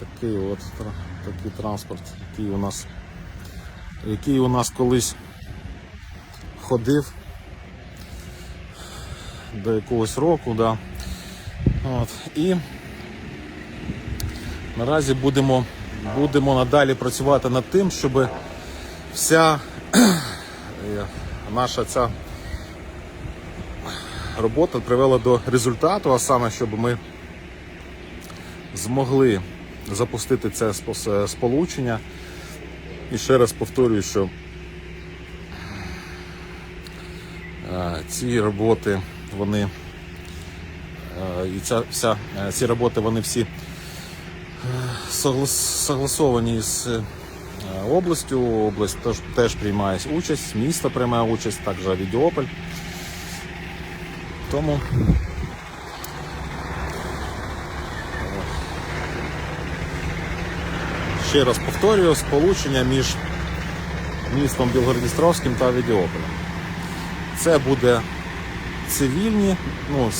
Такий от такий транспорт, який у нас, який у нас колись ходив до якогось року, да. От. І наразі будемо, будемо надалі працювати над тим, щоб вся наша ця робота привела до результату, а саме, щоб ми змогли запустити це сполучення. І ще раз повторюю, що е, ці роботи, вони е, і ця вся е, ці роботи, вони всі е, согласовані з е, областю. Область теж, теж приймає участь, місто приймає участь, також Авідіополь. Тому ще раз повторюю, сполучення між містом Білгородністровським та Авідіополем. Це буде цивільні, ну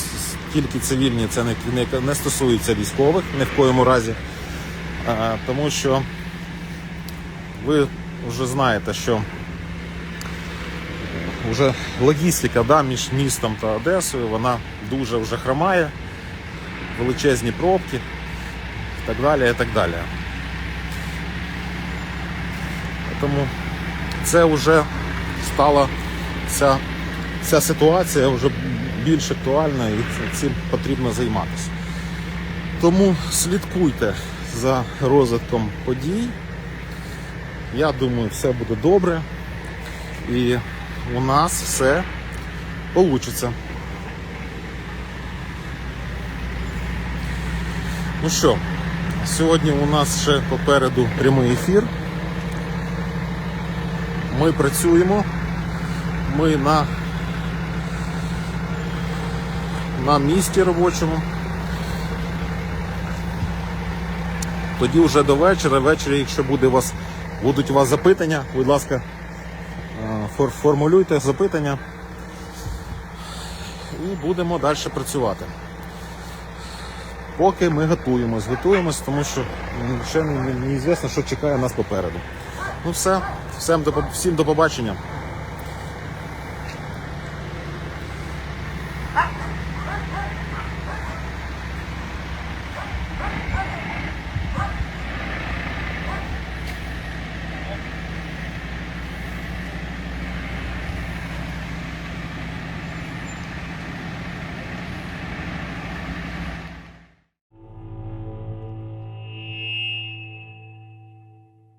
тільки цивільні, це не, не, не стосується військових ні в коєму разі. А, тому що ви вже знаєте, що вже логістика да, між містом та Одесою, вона дуже вже хромає, величезні пробки і так далі. І так далі. Тому це вже стала ця, ця ситуація вже більш актуальна і цим потрібно займатися. Тому слідкуйте за розвитком подій. Я думаю, все буде добре. І у нас все вийде. Ну що, сьогодні у нас ще попереду прямий ефір. Ми працюємо. Ми на, на місці робочому. Тоді вже до вечора. Ввечері, якщо буде у вас, будуть у вас запитання, будь ласка, е, фор- формулюйте запитання і будемо далі працювати. Поки ми готуємось, готуємось, тому що ще не- не- що чекає нас попереду. Ну все, всім до побачення.